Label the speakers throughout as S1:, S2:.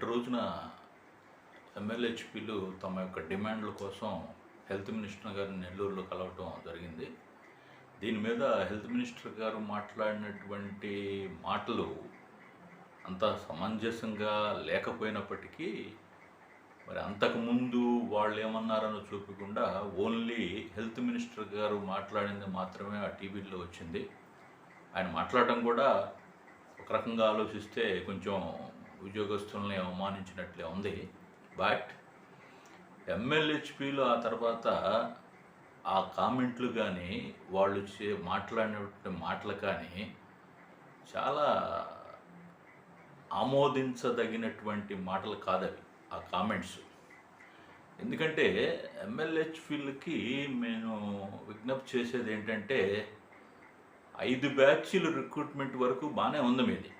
S1: నిన్నటి రోజున ఎమ్మెల్యేహెచ్పీలు తమ యొక్క డిమాండ్ల కోసం హెల్త్ మినిస్టర్ గారిని నెల్లూరులో కలవటం జరిగింది. దీని మీద హెల్త్ మినిస్టర్ గారు మాట్లాడినటువంటి మాటలు అంత సమంజసంగా లేకపోయినప్పటికీ మరి అంతకుముందు వాళ్ళు ఏమన్నారనో చూపకుండా ఓన్లీ హెల్త్ మినిస్టర్ గారు మాట్లాడింది మాత్రమే ఆ టీవీలో వచ్చింది. ఆయన మాట్లాడటం కూడా ఒక రకంగా ఆలోచిస్తే కొంచెం ఉద్యోగస్తుల్ని అవమానించినట్లే ఉంది. బట్ ఎంఎల్హెచ్పిలో ఆ తర్వాత ఆ కామెంట్లు కానీ వాళ్ళు చే మాట్లాడినటువంటి మాటలు కానీ చాలా ఆమోదించదగినటువంటి మాటలు కాదవి ఆ కామెంట్స్. ఎందుకంటే ఎమ్మెల్యేహెచ్పిలకి నేను విజ్ఞప్తి చేసేది ఏంటంటే ఐదు బ్యాచ్లు రిక్రూట్మెంట్ వరకు బాగానే ఉంది మీది.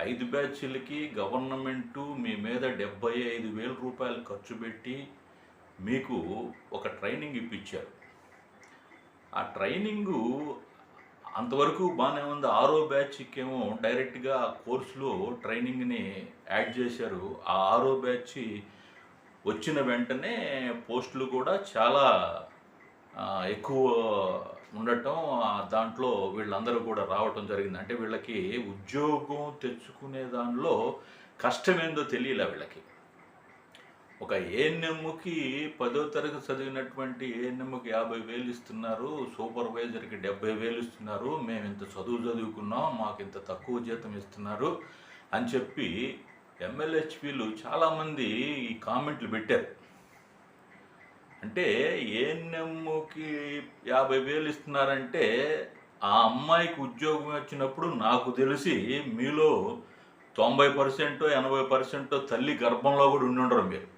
S1: ఐదు బ్యాచ్లకి గవర్నమెంటు మీ మీద డెబ్బై ఐదు వేల రూపాయలు ఖర్చు పెట్టి మీకు ఒక ట్రైనింగ్ ఇప్పించారు. ఆ ట్రైనింగు అంతవరకు బాగానే ఉంది. ఆరో బ్యాచ్కి ఏమో డైరెక్ట్గా ఆ కోర్సులో ట్రైనింగ్ని యాడ్ చేశారు. ఆ ఆరో బ్యాచ్ వచ్చిన వెంటనే పోస్టులు కూడా చాలా ఎక్కువ ఉండటం దాంట్లో వీళ్ళందరూ కూడా రావటం జరిగింది. అంటే వీళ్ళకి ఉద్యోగం తెచ్చుకునే దానిలో కష్టమేందో తెలియలే వీళ్ళకి. ఒక ఏఎన్ఎంకి పదో తరగతి చదివినటువంటి ఏఎన్ఎంకి యాభై వేలు ఇస్తున్నారు సూపర్వైజర్కి డెబ్బై వేలు ఇస్తున్నారు మేము ఇంత చదువు చదువుకున్నాం మాకు ఇంత తక్కువ జీతం ఇస్తున్నారు అని చెప్పి ఎమ్మెల్యేహెచ్పీలు చాలామంది ఈ కామెంట్లు పెట్టారు. అంటే ఏఎన్ఎంకి యాభై వేలు ఇస్తున్నారంటే ఆ అమ్మాయికి ఉద్యోగం వచ్చినప్పుడు నాకు తెలిసి మీలో తొంభై పర్సెంట్ ఎనభై పర్సెంట్ తల్లి గర్భంలో కూడా ఉండి ఉండరు మీరు.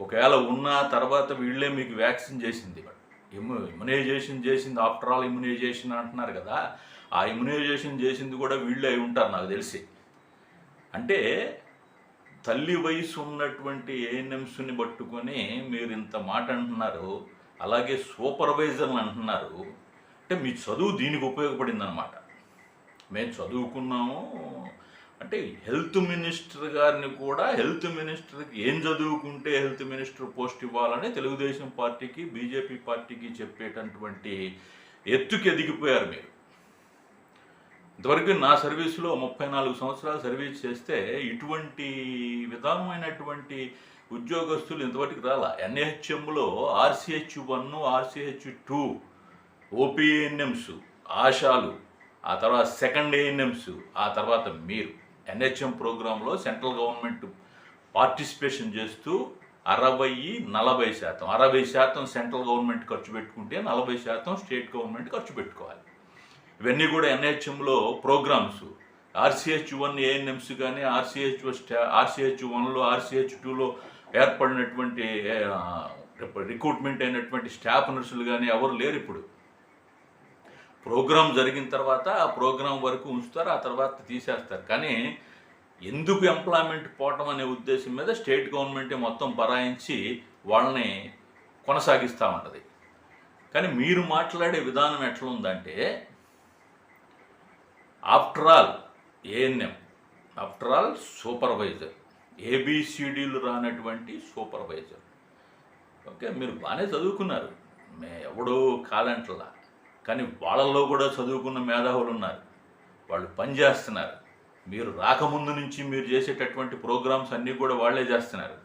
S1: ఒకవేళ ఉన్న తర్వాత వీళ్ళే మీకు వ్యాక్సిన్ చేసింది. ఇమ్యూ ఇమ్యునైజేషన్ చేసింది. ఆఫ్టర్ ఆల్ ఇమ్యునైజేషన్ అంటున్నారు కదా ఆ ఇమ్యునైజేషన్ చేసింది కూడా వీళ్ళే అయి ఉంటారు నాకు తెలిసి. అంటే తల్లి వయసు ఉన్నటువంటి ఏఎన్ఎంస్ని పట్టుకొని మీరు ఇంత మాట అంటున్నారు అలాగే సూపర్వైజర్లు అంటున్నారు అంటే మీ చదువు దీనికి ఉపయోగపడింది అనమాట మేము చదువుకున్నాము అంటే హెల్త్ మినిస్టర్ గారిని కూడా హెల్త్ మినిస్టర్కి ఏం చదువుకుంటే హెల్త్ మినిస్టర్ పోస్ట్ ఇవ్వాలని తెలుగుదేశం పార్టీకి బీజేపీ పార్టీకి చెప్పేటటువంటి ఎత్తుకి ఎదిగిపోయారు మీరు. ఇంతవరకు నా సర్వీసులో ముప్పై నాలుగు సంవత్సరాలు సర్వీస్ చేస్తే ఇటువంటి విధానమైనటువంటి ఉద్యోగస్తులు ఇంతవరకు రాలా. ఎన్హెచ్ఎంలో ఆర్సిహెచ్ వన్ ఆర్సిహెచ్ టూ ఓపీఎన్ఎంస్ ఆశాలు ఆ తర్వాత సెకండ్ ఏఎన్ఎంస్ ఆ తర్వాత మీరు. ఎన్హెచ్ఎం ప్రోగ్రాంలో సెంట్రల్ గవర్నమెంట్ పార్టిసిపేషన్ చేస్తూ అరవై నలభై శాతం. అరవై శాతం సెంట్రల్ గవర్నమెంట్ ఖర్చు పెట్టుకుంటే నలభై శాతం స్టేట్ గవర్నమెంట్ ఖర్చు పెట్టుకోవాలి. ఇవన్నీ కూడా ఎన్హెచ్ఎంలో ప్రోగ్రామ్స్. ఆర్సిహెచ్ వన్ ఏఎన్ఎంస్ కానీ ఆర్సిహెచ్ ఆర్సిహెచ్ వన్లో ఆర్సిహెచ్ టూలో ఏర్పడినటువంటి రిక్రూట్మెంట్ అయినటువంటి స్టాఫ్ నర్సులు కానీ ఎవరు లేరు ఇప్పుడు. ప్రోగ్రామ్ జరిగిన తర్వాత ఆ ప్రోగ్రామ్ వరకు ఉంచుతారు ఆ తర్వాత తీసేస్తారు. కానీ ఎందుకు ఎంప్లాయ్మెంట్ పోవటం అనే ఉద్దేశం మీద స్టేట్ గవర్నమెంటే మొత్తం బరాయించి వాళ్ళని కొనసాగిస్తూ ఉంటుంది. కానీ మీరు మాట్లాడే విధానం ఎట్లా ఉందంటే after all ANM after all supervisor ఏబిసిడీలు రానటువంటి సూపర్వైజర్ ఓకే మీరు బాగానే చదువుకున్నారు. మే ఎవడో కాదంటలా కానీ వాళ్ళల్లో కూడా చదువుకున్న మేధావులు ఉన్నారు. వాళ్ళు పనిచేస్తున్నారు మీరు రాకముందు నుంచి మీరు చేసేటటువంటి ప్రోగ్రామ్స్ అన్నీ కూడా వాళ్ళే చేస్తున్నారు.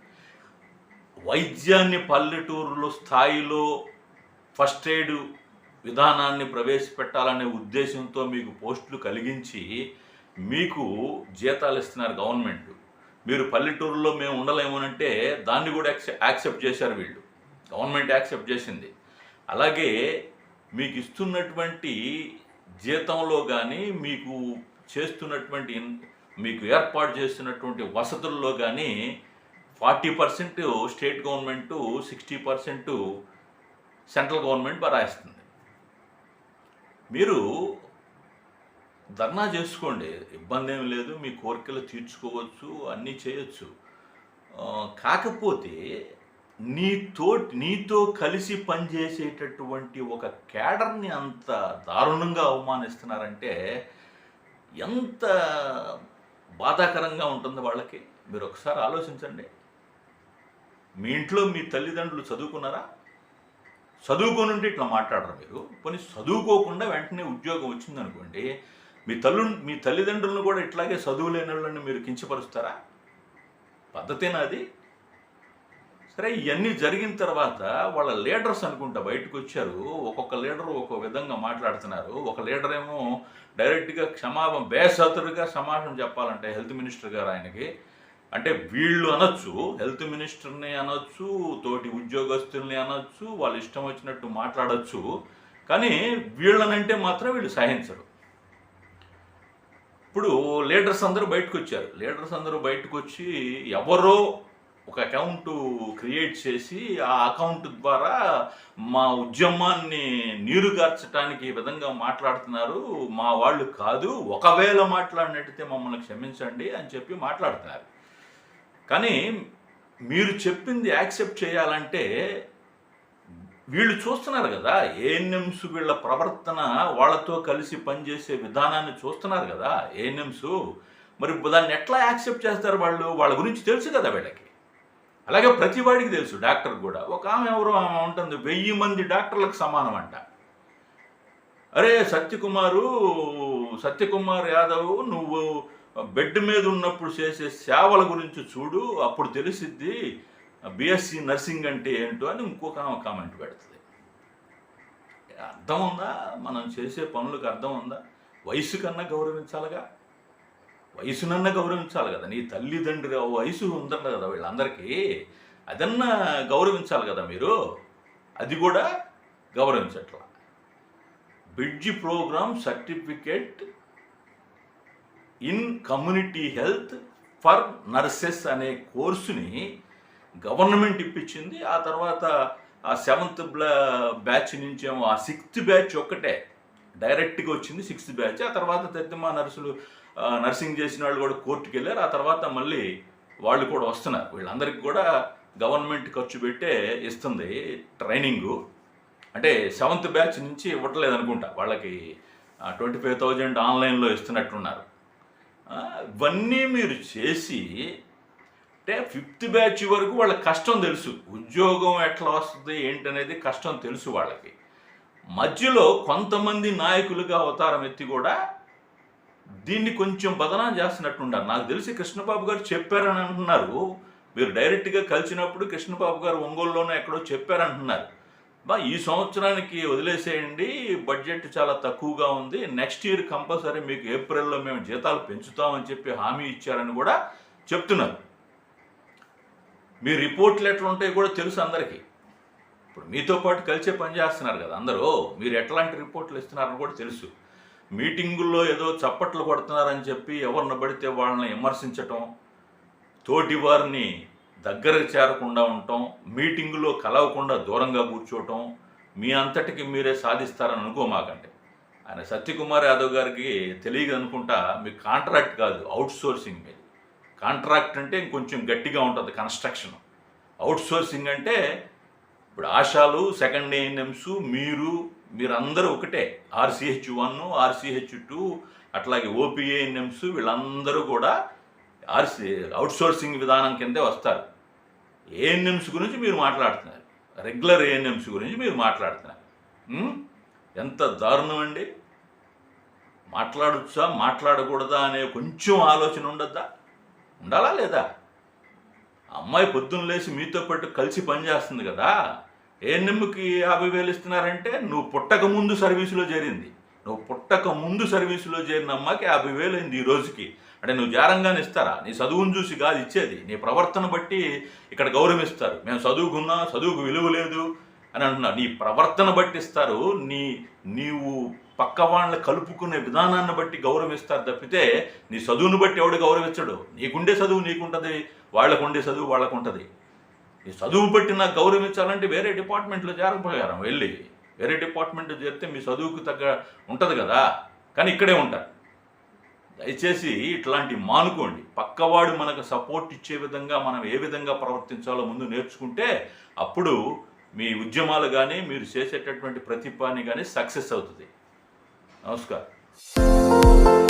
S1: వైద్యాన్ని పల్లెటూరులో స్థాయిలో ఫస్ట్ ఎయిడ్ విధానాన్ని ప్రవేశపెట్టాలనే ఉద్దేశంతో మీకు పోస్టులు కలిగించి మీకు జీతాలు ఇస్తున్నారు గవర్నమెంట్. మీరు పల్లెటూరులో మేము ఉండలేమనంటే దాన్ని కూడా యాక్సె యాక్సెప్ట్ చేశారు వీళ్ళు. గవర్నమెంట్ యాక్సెప్ట్ చేసింది. అలాగే మీకు ఇస్తున్నటువంటి జీతంలో కానీ మీకు చేస్తున్నటువంటి మీకు ఏర్పాటు చేస్తున్నటువంటి వసతుల్లో కానీ forty percent state government sixty percent central government బరాయిస్తుంది. మీరు ధర్నా చేసుకోండి. ఇబ్బంది ఏమి లేదు మీ కోరికలు తీర్చుకోవచ్చు అన్నీ చేయొచ్చు. కాకపోతే నీతో నీతో కలిసి పనిచేసేటటువంటి ఒక క్యాడర్ని అంత దారుణంగా అవమానిస్తున్నారంటే ఎంత బాధాకరంగా ఉంటుంది వాళ్ళకి? మీరు ఒకసారి ఆలోచించండి. మీ ఇంట్లో మీ తల్లిదండ్రులు చదువుకున్నారా? చదువుకోనుంటే ఇట్లా మాట్లాడరు మీరు. పోనీ చదువుకోకుండా వెంటనే ఉద్యోగం వచ్చిందనుకోండి మీ తల్లు మీ తల్లిదండ్రులను కూడా ఇట్లాగే చదువు లేని వాళ్ళని మీరు కించపరుస్తారా? పద్ధతేనా అది? సరే ఇవన్నీ జరిగిన తర్వాత వాళ్ళ లీడర్స్ అనుకుంటా బయటకు వచ్చారు ఒక్కొక్క లీడర్ ఒక్కొక్క విధంగా మాట్లాడుతున్నారు. ఒక లీడర్ ఏమో డైరెక్ట్గా క్షమాపణ బేసతురుగా సమాజం చెప్పాలంటే హెల్త్ మినిస్టర్ గారు ఆయనకి అంటే వీళ్ళు అనొచ్చు హెల్త్ మినిస్టర్ని అనొచ్చు తోటి ఉద్యోగస్తుల్ని అనొచ్చు వాళ్ళు ఇష్టం వచ్చినట్టు మాట్లాడచ్చు కానీ వీళ్ళనంటే మాత్రం వీళ్ళు సహించరు. ఇప్పుడు లీడర్స్ అందరూ బయటకు వచ్చారు లీడర్స్ అందరూ బయటకు వచ్చి ఎవరో ఒక అకౌంట్ క్రియేట్ చేసి ఆ అకౌంట్ ద్వారా మా ఉద్యమాన్ని నీరుగార్చడానికి ఈ విధంగా మాట్లాడుతున్నారు. మా వాళ్ళు కాదు ఒకవేళ మాట్లాడినట్టయితే మమ్మల్ని క్షమించండి అని చెప్పి మాట్లాడుతున్నారు. కానీ మీరు చెప్పింది యాక్సెప్ట్ చేయాలంటే వీళ్ళు చూస్తున్నారు కదా ఏఎన్ఎంస్ వీళ్ళ ప్రవర్తన వాళ్ళతో కలిసి పనిచేసే విధానాన్ని చూస్తున్నారు కదా ఏఎన్ఎంస్ మరి దాన్ని ఎట్లా యాక్సెప్ట్ చేస్తారు వాళ్ళు? వాళ్ళ గురించి తెలుసు కదా వీళ్ళకి. అలాగే ప్రతి వాడికి తెలుసు డాక్టర్ కూడా. ఒక ఆమె ఎవరో ఆమె ఉంటుంది వెయ్యి మంది డాక్టర్లకు సమానం అంట అరే సత్యకుమారు సత్యకుమార్ యాదవ్ నువ్వు బెడ్ మీద ఉన్నప్పుడు చేసే సేవల గురించి చూడు అప్పుడు తెలిసిద్ది బిఎస్సి నర్సింగ్ అంటే ఏంటో అని ఇంకొక ఆమె కామెంట్ పెడుతుంది. అర్థం ఉందా? మనం చేసే పనులకు అర్థం ఉందా? వయసు కన్నా గౌరవించాలిగా? వయసునన్నా గౌరవించాలి కదా? నీ తల్లిదండ్రి వయసు ఉందన్న కదా వీళ్ళందరికీ. అదన్నా గౌరవించాలి కదా మీరు? అది కూడా గౌరవించట్లా. Bridge programme certificate in community health for nurses అనే కోర్సుని గవర్నమెంట్ ఇప్పించింది. ఆ తర్వాత ఆ సెవెంత్ బ్యాచ్ నుంచి ఏమో ఆ సిక్స్త్ బ్యాచ్ ఒక్కటే. డైరెక్ట్గా వచ్చింది సిక్స్త్ బ్యాచ్. ఆ తర్వాత తద్దిమా నర్సులు నర్సింగ్ చేసిన వాళ్ళు కూడా కోర్టుకు వెళ్ళారు ఆ తర్వాత మళ్ళీ వాళ్ళు కూడా వస్తున్నారు. వీళ్ళందరికీ కూడా గవర్నమెంట్ ఖర్చు పెట్టే ఇస్తుంది ట్రైనింగు. అంటే సెవెంత్ బ్యాచ్ నుంచి ఇవ్వట్లేదు అనుకుంటా. వాళ్ళకి ట్వంటీ ఫైవ్ థౌజండ్ ఆన్లైన్లో ఇస్తున్నట్టున్నారు. ఇవన్నీ మీరు చేసి అంటే ఫిఫ్త్ బ్యాచ్ వరకు వాళ్ళ కష్టం తెలుసు. ఉద్యోగం ఎట్లా వస్తుంది ఏంటనేది కష్టం తెలుసు వాళ్ళకి. మధ్యలో కొంతమంది నాయకులుగా అవతారం ఎత్తి కూడా దీన్ని కొంచెం బదనా చేస్తున్నట్టున్నారు నాకు తెలిసి కృష్ణబాబు గారు చెప్పారని అంటున్నారు. మీరు డైరెక్ట్గా కలిసినప్పుడు కృష్ణబాబు గారు ఒంగోలులోనే ఎక్కడో చెప్పారంటున్నారు బా ఈ సంవత్సరానికి వదిలేసేయండి. బడ్జెట్ చాలా తక్కువగా ఉంది. నెక్స్ట్ ఇయర్ కంపల్సరీ మీకు ఏప్రిల్లో మేము జీతాలు పెంచుతామని చెప్పి హామీ ఇచ్చారని కూడా చెప్తున్నారు. మీ రిపోర్ట్లు ఎట్లా ఉంటాయో కూడా తెలుసు అందరికీ. ఇప్పుడు మీతో పాటు కలిసే పని చేస్తున్నారు కదా అందరూ. మీరు ఎట్లాంటి రిపోర్ట్లు ఇస్తున్నారని కూడా తెలుసు. మీటింగుల్లో ఏదో చప్పట్లు కొడుతున్నారని చెప్పి ఎవరిని పడితే వాళ్ళని విమర్శించటం తోటి వారిని దగ్గరకు చేరకుండా ఉండటం మీటింగులో కలవకుండా దూరంగా కూర్చోవటం మీ అంతటికి మీరే సాధిస్తారని అనుకోమాకండి ఆయన సత్యకుమార్ యాదవ్ గారికి తెలియదు అనుకుంటా మీ కాంట్రాక్ట్ కాదు అవుట్ సోర్సింగ్ మీద. కాంట్రాక్ట్ అంటే ఇంకొంచెం గట్టిగా ఉంటుంది కన్స్ట్రక్షన్. అవుట్ సోర్సింగ్ అంటే ఇప్పుడు ఆశాలు సెకండ్ ఏఎన్ఎంస్ మీరు మీరందరూ ఒకటే. ఆర్సీహెచ్ వన్ ఆర్సీహెచ్ టూ అట్లాగే ఓపీఏఎన్ఎంస్ వీళ్ళందరూ కూడా ఆర్సీ అవుట్ సోర్సింగ్ విధానం కిందే వస్తారు. ఏఎన్ఎంస్ గురించి మీరు మాట్లాడుతున్నారు. రెగ్యులర్ ఏఎన్ఎంస్ గురించి మీరు మాట్లాడుతున్నారు. ఎంత దారుణం అండి? మాట్లాడొచ్చా? మాట్లాడకూడదా అనే కొంచెం ఆలోచన ఉండద్దా? ఉండాలా లేదా? అమ్మాయి పొద్దున్న లేచి మీతో పాటు కలిసి పనిచేస్తుంది కదా. ఏఎన్ఎంకి యాభై వేలు ఇస్తున్నారంటే నువ్వు పుట్టక ముందు సర్వీసులో చేరింది. నువ్వు పుట్టక ముందు సర్వీసులో చేరిన అమ్మాయికి యాభై వేలు అయింది ఈ రోజుకి. అంటే నువ్వు జారంగానే ఇస్తారా? నీ చదువును చూసి కాదు ఇచ్చేది. నీ ప్రవర్తన బట్టి ఇక్కడ గౌరవిస్తారు. మేము చదువుకున్నా చదువుకు విలువ లేదు అని అంటున్నారు. నీ ప్రవర్తన బట్టి ఇస్తారు. నీ నీవు పక్క వాళ్ళని కలుపుకునే విధానాన్ని బట్టి గౌరవిస్తారు తప్పితే నీ చదువును బట్టి ఎవడు గౌరవించడు? నీకుండే చదువు నీకుంటుంది. వాళ్ళకు ఉండే చదువు వాళ్ళకు ఉంటుంది నీ చదువు బట్టి నాకు గౌరవించాలంటే వేరే డిపార్ట్మెంట్లో చేరకపోయారు వెళ్ళి వేరే డిపార్ట్మెంట్లో చేరితే మీ చదువుకు తగ్గ ఉంటుంది కదా? కానీ ఇక్కడే ఉంటారు. దయచేసి ఇట్లాంటి మానుకోండి. పక్కవాడు మనకు సపోర్ట్ ఇచ్చే విధంగా మనం ఏ విధంగా ప్రవర్తించాలో ముందు నేర్చుకుంటే అప్పుడు మీ ఉద్యమాలు కానీ మీరు చేసేటటువంటి ప్రతి పని కానీ సక్సెస్ అవుతుంది. నమస్కారం.